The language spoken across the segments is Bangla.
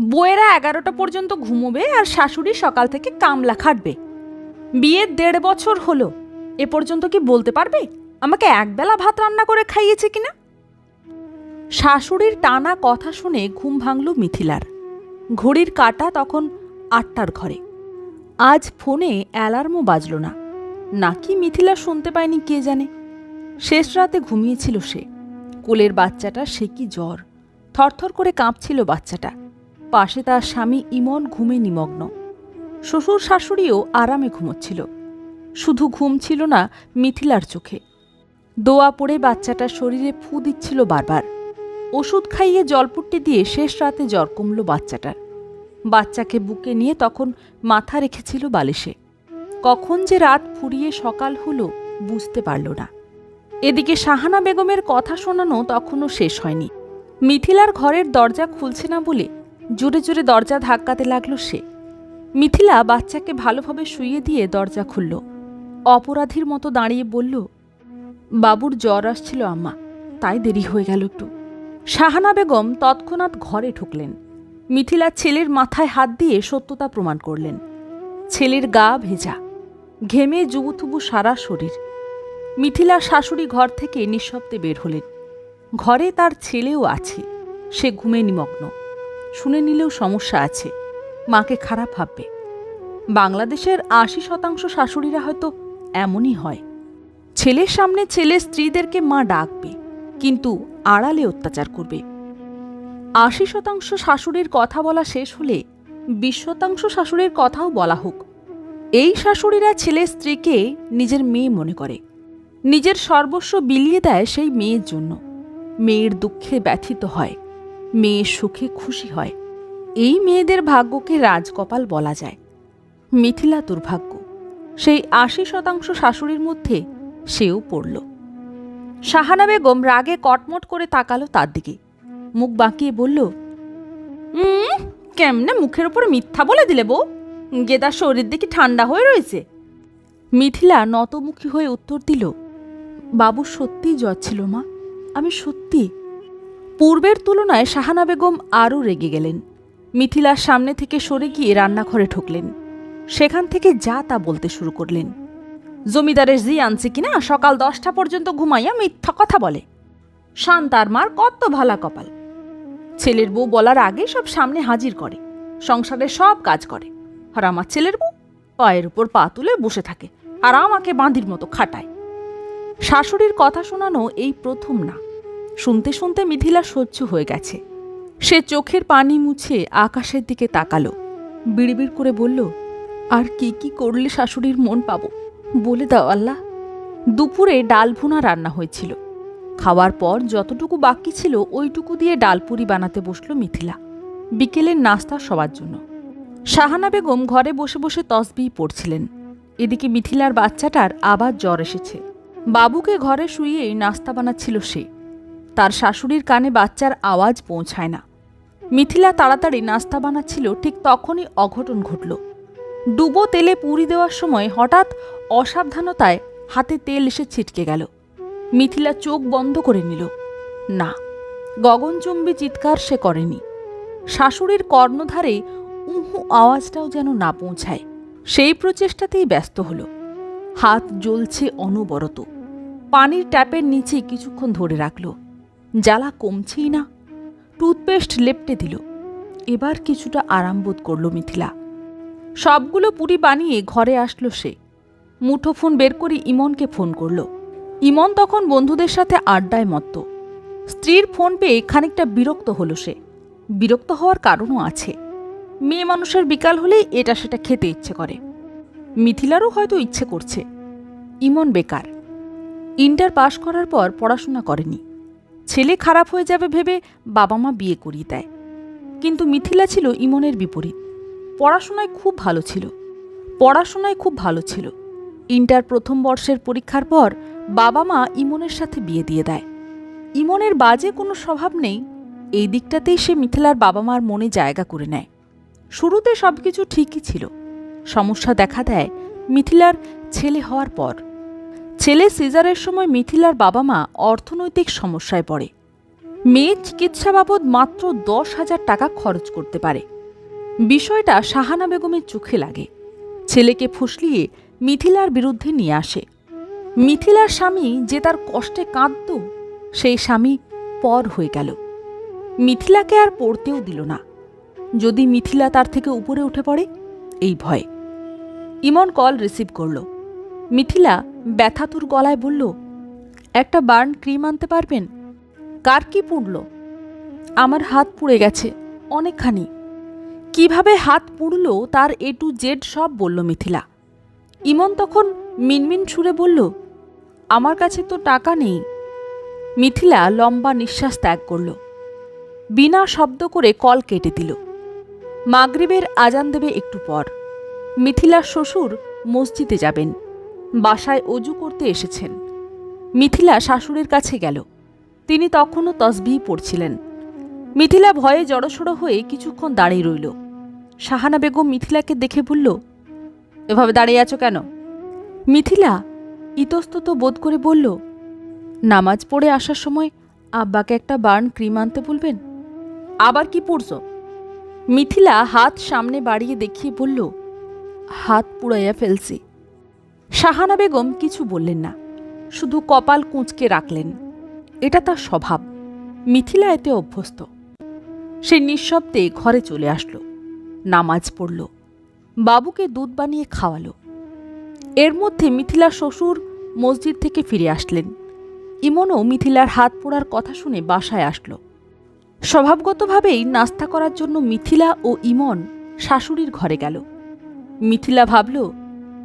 বউয়েরা এগারোটা পর্যন্ত ঘুমোবে আর শাশুড়ি সকাল থেকে কামলা খাটবে। বিয়ের দেড় বছর হলো। এ পর্যন্ত কি বলতে পারবে? আমাকে একবেলা ভাত রান্না করে খাইয়েছে কিনা? শাশুড়ির টানা কথা শুনে ঘুম ভাঙল মিথিলার। ঘড়ির কাটা তখন আটটার ঘরে। আজ ফোনে অ্যালার্মও বাজল না। নাকি মিথিলা শুনতে পায়নি কে জানে? শেষ রাতে ঘুমিয়েছিল সে। কোলের বাচ্চাটা, সে কি জ্বর? থরথর করে কাঁপছিল বাচ্চাটা। পাশে তার স্বামী ইমন ঘুমে নিমগ্ন। শ্বশুর শাশুড়িও আরামে ঘুমোচ্ছিল। শুধু ঘুম ছিল না, মিথিলার চোখে। দোয়া পড়ে বাচ্চাটা শরীরে ফু দিচ্ছিল বারবার। ওষুধ খাইয়ে জলপুট্টি দিয়ে শেষ রাতে জ্বর কমল বাচ্চাটার। বাচ্চাকে বুকে নিয়ে তখন মাথা রেখেছিল বালিশে। কখন যে রাত ফুরিয়ে সকাল হলো বুঝতে পারল না। এদিকে শাহানা বেগমের কথা শোনানো তখনও শেষ হয়নি। মিথিলার ঘরের দরজা খুলছে না বলে জোরে জোরে দরজা ধাক্কাতে লাগল সে। মিথিলা বাচ্চাকে ভালোভাবে শুইয়ে দিয়ে দরজা খুলল। অপরাধীর মতো দাঁড়িয়ে বলল, বাবুর জ্বর আসছিল আম্মা, তাই দেরি হয়ে গেল একটু। শাহানা বেগম তৎক্ষণাৎ ঘরে ঢুকলেন। মিথিলা ছেলের মাথায় হাত দিয়ে সত্যতা প্রমাণ করলেন। ছেলের গা ভেজা, ঘেমে জুবুথুবু সারা শরীর। মিথিলা শাশুড়ি ঘর থেকে নিঃশব্দে বের হলেন। ঘরে তার ছেলেও আছে, সে ঘুমে নিমগ্ন। শুনে নিলেও সমস্যা আছে। মাকে খারাপ ভাববে। বাংলাদেশের আশি শতাংশ শাশুড়িরা হয়তো এমনই হয়। ছেলের সামনে ছেলে স্ত্রীদেরকে মা ডাকবে, কিন্তু আড়ালে অত্যাচার করবে। আশি শতাংশ শাশুড়ির কথা বলা শেষ হলে বিশ শতাংশ শাশুড়ির কথাও বলা হোক। এই শাশুড়িরা ছেলে স্ত্রীকে নিজের মেয়ে মনে করে। নিজের সর্বস্ব বিলিয়ে দেয় সেই মেয়ের জন্য। মেয়ের দুঃখে ব্যথিত হয়। মেয়ের সুখে খুশি হয়। এই মেয়েদের ভাগ্যকে রাজকপাল বলা যায়। মিথিলা দুর্ভাগ্য। সেই আশি শতাংশ শাশুড়ির মধ্যে সেও পড়ল। শাহানা বেগম রাগে কটমট করে তাকালো তার দিকে। মুখ বাঁকিয়ে বলল "উম, কেমনে মুখের ওপর মিথ্যা বলে দিলে বউ? গেদার শরীর দেখি ঠান্ডা হয়ে রয়েছে। মিথিলা নতমুখী হয়ে উত্তর দিল বাবু সত্যিই জ্বর ছিল মা। আমি সত্যি পূর্বের তুলনায় শাহানা বেগম আরও রেগে গেলেন। মিথিলার সামনে থেকে সরে গিয়ে রান্নাঘরে ঢুকলেন। সেখান থেকে যা তা বলতে শুরু করলেন। জমিদারের জি আনছে কিনা সকাল দশটা পর্যন্ত ঘুমাইয়া মিথ্যা কথা বলে। শান্তার মার কত ভালা কপাল। ছেলের বউ বলার আগে সব সামনে হাজির করে। সংসারে সব কাজ করে। আর আমার ছেলের বউ পায়ের উপর পা তুলে বসে থাকে আর আমাকে বাঁধির মতো খাটায়। শাশুড়ির কথা শোনানো এই প্রথম না। শুনতে শুনতে মিথিলা সহ্য হয়ে গেছে। সে চোখের পানি মুছে আকাশের দিকে তাকালো। বিড়বিড় করে বলল, আর কি কি করলে শাশুড়ির মন পাবো? বলে দাও আল্লাহ। দুপুরে ডাল ভুনা রান্না হয়েছিল। খাওয়ার পর যতটুকু বাকি ছিল ওইটুকু দিয়ে ডালপুরি বানাতে বসল মিথিলা। বিকেলের নাস্তা সবার জন্য। শাহানা বেগম ঘরে বসে বসে তসবিহ পড়ছিলেন। এদিকে মিথিলার বাচ্চাটার আবার জ্বর এসেছে। বাবুকে ঘরে শুয়েই নাস্তা বানাচ্ছিল সে। তার শাশুড়ির কানে বাচ্চার আওয়াজ পৌঁছায় না। মিথিলা তাড়াতাড়ি নাস্তা বানাচ্ছিল, ঠিক তখনই অঘটন ঘটল। ডুবো তেলে পুরি দেওয়ার সময় হঠাৎ অসাবধানতায় হাতে তেল এসে ছিটকে গেল। মিথিলা চোখ বন্ধ করে নিল। না, গগনচুম্বী চিৎকার সে করেনি। শাশুড়ির কর্ণধারে উহু আওয়াজটাও যেন না পৌঁছায়, সেই প্রচেষ্টাতেই ব্যস্ত হলো। হাত জ্বলছে অনবরত। পানির ট্যাপের নিচে কিছুক্ষণ ধরে রাখল। জ্বালা কমছেই না। টুথপেস্ট লেপটে দিল। এবার কিছুটা আরাম বোধ করল মিথিলা। সবগুলো পুরি বানিয়ে ঘরে আসলো সে। মুঠোফোন বের করে ইমনকে ফোন করল। ইমন তখন বন্ধুদের সাথে আড্ডায় মত্ত। স্ত্রীর ফোন পেয়ে খানিকটা বিরক্ত হলো সে। বিরক্ত হওয়ার কারণও আছে। মেয়ে মানুষের বিকাল হলেই এটা সেটা খেতে ইচ্ছে করে। মিথিলারও হয়তো ইচ্ছে করছে। ইমন বেকার। ইন্টার পাশ করার পর পড়াশোনা করেনি। ছেলে খারাপ হয়ে যাবে ভেবে বাবা মা বিয়ে করিয়ে দেয়। কিন্তু মিথিলা ছিল ইমনের বিপরীত। পড়াশোনায় খুব ভালো ছিল। পড়াশোনায় খুব ভালো ছিল। ইন্টার প্রথম বর্ষের পরীক্ষার পর বাবা মা ইমনের সাথে বিয়ে দিয়ে দেয়। ইমনের বাজে কোনো স্বভাব নেই। এই দিকটাতেই সে মিথিলার বাবা মার মনে জায়গা করে নেয়। শুরুতে সব কিছু ঠিকই ছিল। সমস্যা দেখা দেয় মিথিলার ছেলে হওয়ার পর। ছেলে সিজারের সময় মিথিলার বাবা মা অর্থনৈতিক সমস্যায় পড়ে। মেয়ে চিকিৎসা বাবদ মাত্র দশ হাজার টাকা খরচ করতে পারে। বিষয়টা শাহানা বেগমের চোখে লাগে। ছেলেকে ফুসলিয়ে মিথিলার বিরুদ্ধে নিয়ে আসে। মিথিলার স্বামী যে তার কষ্টে কাঁদত, সেই স্বামী পর হয়ে গেল। মিথিলাকে আর পড়তেও দিল না। যদি মিথিলা তার থেকে উপরে উঠে পড়ে, এই ভয়। ইমন কল রিসিভ করল। মিথিলা ব্যথাতুর গলায় বলল, একটা বার্ন ক্রিম আনতে পারবেন? কার কি পুড়ল? আমার হাত পুড়ে গেছে, অনেকখানি। কীভাবে হাত পুড়ল তার এ টু জেড সব বলল মিথিলা। ইমন তখন মিনমিন সুরে বলল, আমার কাছে তো টাকা নেই। মিথিলা লম্বা নিঃশ্বাস ত্যাগ করল। বিনা শব্দ করে কল কেটে দিল। মাগরিবের আজান দেবে একটু পর। মিথিলার শ্বশুর মসজিদে যাবেন। বাসায় অজু করতে এসেছেন। মিথিলা শাশুড়ির কাছে গেল। তিনি তখনও তসবিহ পড়ছিলেন। মিথিলা ভয়ে জড়সড় হয়ে কিছুক্ষণ দাঁড়িয়ে রইল। শাহানা বেগম মিথিলাকে দেখে বলল, এভাবে দাঁড়িয়ে আছো কেন? মিথিলা ইতস্তত বোধ করে বলল, নামাজ পড়ে আসার সময় আব্বাকে একটা বার্ন ক্রিম আনতে বলবেন? আবার কি পড়ছ? মিথিলা হাত সামনে বাড়িয়ে দেখিয়ে বলল, হাত পুড়াইয়া ফেলছি। শাহানা বেগম কিছু বললেন না, শুধু কপাল কুঁচকে রাখলেন। এটা তার স্বভাব মিথিলা এতে অভ্যস্ত। সে নিঃশব্দে ঘরে চলে আসলো, নামাজ পড়ল, বাবুকে দুধ বানিয়ে খাওয়ালো। এর মধ্যে মিথিলার শ্বশুর মসজিদ থেকে ফিরে আসলেন। ইমনও মিথিলার হাত পোড়ার কথা শুনে বাসায় আসলো। স্বভাবগতভাবেই নাস্তা করার জন্য মিথিলা ও ইমন শাশুড়ির ঘরে গেল। মিথিলা ভাবল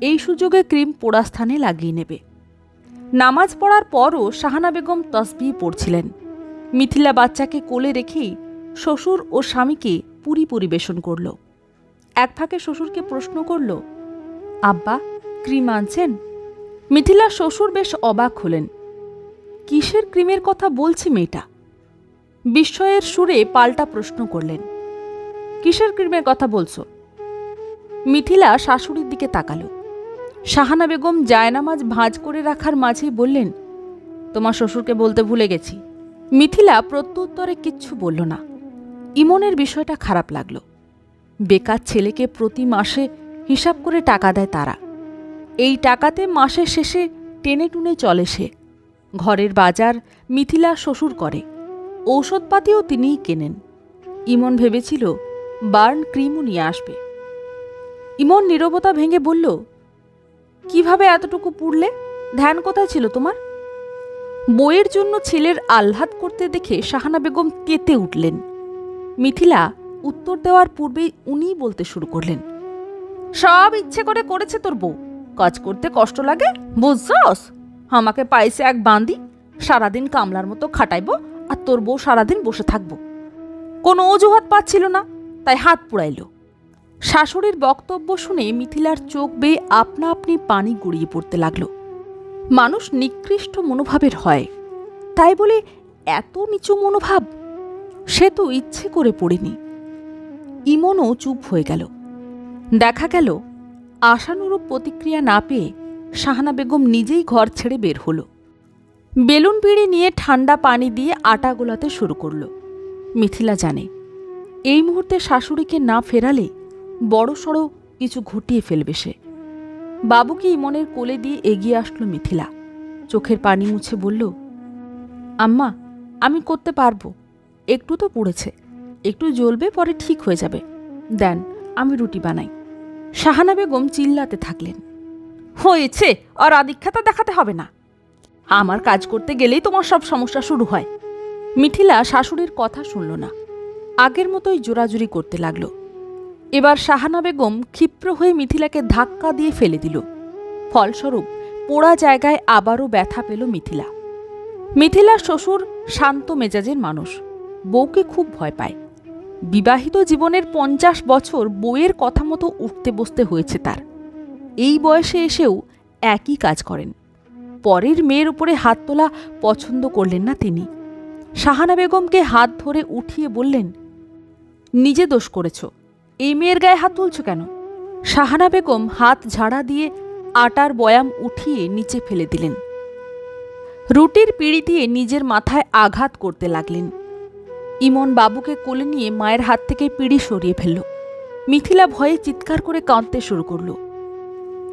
এই সুযোগে ক্রিম পোড়া স্থানে লাগিয়ে নেবে। নামাজ পড়ার পরও শাহানা বেগম তসবি পড়ছিলেন। মিথিলা বাচ্চাকে কোলে রেখেই শ্বশুর ও স্বামীকে পুরি পরিবেশন করল। এক ফাঁকে শ্বশুরকে প্রশ্ন করল, আব্বা, ক্রিম আনছেন? মিথিলা শ্বশুর বেশ অবাক হলেন। কিসের ক্রিমের কথা বলছি মেয়েটা? বিস্ময়ের সুরে পাল্টা প্রশ্ন করলেন, কিসের ক্রিমের কথা বলছো? মিথিলা শাশুড়ির দিকে তাকালো। শাহানা বেগম জায়নামাজ ভাঁজ করে রাখার মাঝেই বললেন, তোমার শ্বশুরকে বলতে ভুলে গেছি। মিথিলা প্রত্যুত্তরে কিচ্ছু বলল না। ইমনের বিষয়টা খারাপ লাগল। বেকার ছেলেকে প্রতি মাসে হিসাব করে টাকা দেয় তারা। এই টাকাতে মাসের শেষে টেনে টুনে চলে সে। ঘরের বাজার মিথিলা শ্বশুর করে। ঔষধপাতিও তিনিই কেনেন। ইমন ভেবেছিল বার্ন ক্রিমও নিয়ে আসবে। ইমন নীরবতা ভেঙে বলল কীভাবে এতটুকু পুড়লে? ধ্যান কোথায় ছিল তোমার? বইয়ের জন্য ছেলের আহ্লাদ করতে দেখে শাহানা বেগম কেঁতে উঠলেন। মিথিলা উত্তর দেওয়ার পূর্বেই উনিই বলতে শুরু করলেন, সব ইচ্ছে করে করেছে তোর বউ। কাজ করতে কষ্ট লাগে, বুঝছস? আমাকে পাইছে এক বান্দি, সারাদিন কামলার মতো খাটাইব আর তোর বউ সারাদিন বসে থাকব। কোনো অজুহাত পাচ্ছিল না, তাই হাত পুড়াইল। শাশুড়ির বক্তব্য শুনে মিথিলার চোখ বেয়ে আপনা আপনি পানি গড়িয়ে পড়তে লাগল। মানুষ নিকৃষ্ট মনোভাবের হয়। তাই বলে এত নিচু মনোভাব, সে তো ইচ্ছে করে পড়েনি। ইমনও চুপ হয়ে গেল। দেখা গেল, আশানুরূপ প্রতিক্রিয়া না পেয়ে শাহানা বেগম নিজেই ঘর ছেড়ে বের হলো। বেলুন পিড়ি নিয়ে ঠান্ডা পানি দিয়ে আটা গোলাতে শুরু করল। মিথিলা জানে, এই মুহূর্তে শাশুড়িকে না ফেরালে বড় সড়ো কিছু ঘটিয়ে ফেলবে সে। বাবুকে ইমনের কোলে দিয়ে এগিয়ে আসলো মিথিলা। চোখের পানি মুছে বলল, আম্মা, আমি করতে পারব। একটু তো পুড়েছে। একটু জ্বলবে, পরে ঠিক হয়ে যাবে। দেন, আমি রুটি বানাই। শাহানা বেগম চিল্লাতে থাকলেন, হয়েছে, আর আদিক্ষাতা দেখাতে হবে না। আমার কাজ করতে গেলেই তোমার সব সমস্যা শুরু হয়। মিথিলা শাশুড়ির কথা শুনল না। আগের মতোই জোরাজুরি করতে লাগল। এবার শাহানা বেগম ক্ষিপ্র হয়ে মিথিলাকে ধাক্কা দিয়ে ফেলে দিল। ফলস্বরূপ পোড়া জায়গায় আবারও ব্যথা পেল মিথিলা। মিথিলার শ্বশুর শান্ত মেজাজের মানুষ, বউকে খুব ভয় পায়। বিবাহিত জীবনের পঞ্চাশ বছর বউয়ের কথা মতো উঠতে বসতে হয়েছে তার। এই বয়সে এসেও একই কাজ করেন। পরের মেয়ের উপরে হাত তোলা পছন্দ করলেন না তিনি। শাহানা বেগমকে হাত ধরে উঠিয়ে বললেন, নিজে দোষ করেছ। এই মেয়ের গায়ে হাত তুলছ কেন? শাহানা বেগম হাত ঝাড়া দিয়ে আটার বয়াম উঠিয়ে নিচে ফেলে দিলেন। রুটির পিড়ি দিয়ে নিজের মাথায় আঘাত করতে লাগলেন। ইমন বাবুকে কোলে নিয়ে মায়ের হাত থেকে পিড়ি সরিয়ে ফেলল। মিথিলা ভয়ে চিৎকার করে কাঁদতে শুরু করল।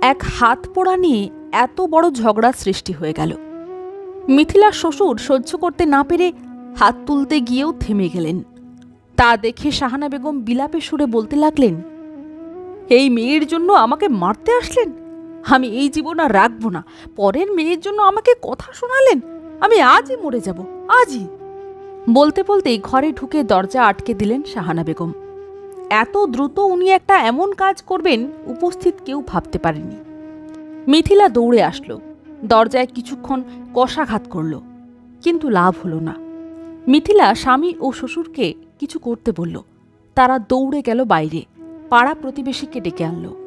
এক হাত পোড়া নিয়ে এত বড় ঝগড়া সৃষ্টি হয়ে গেল। মিথিলার শ্বশুর সহ্য করতে না পেরে হাত তুলতে গিয়েও থেমে গেলেন। তা দেখে শাহানা বেগম বিলাপে সুরে বলতে লাগলেন, এই মেয়ের জন্য আমাকে মারতে আসলেন? আমি এই জীবন আর রাখব না। পরের মেয়ের জন্য আমাকে কথা শোনালেন? আমি আজই মরে যাব, আজই। বলতে বলতেই ঘরে ঢুকে দরজা আটকে দিলেন শাহানা বেগম। এত দ্রুত উনি একটা এমন কাজ করবেন উপস্থিত কেউ ভাবতে পারেনি। মিথিলা দৌড়ে আসলো, দরজায় কিছুক্ষণ কষাঘাত করল, কিন্তু লাভ হলো না। মিথিলা স্বামী ও শ্বশুরকে কিছু করতে বলল। তারা দৌড়ে গেল বাইরে। পাড়া প্রতিবেশীকে ডেকে আনলো।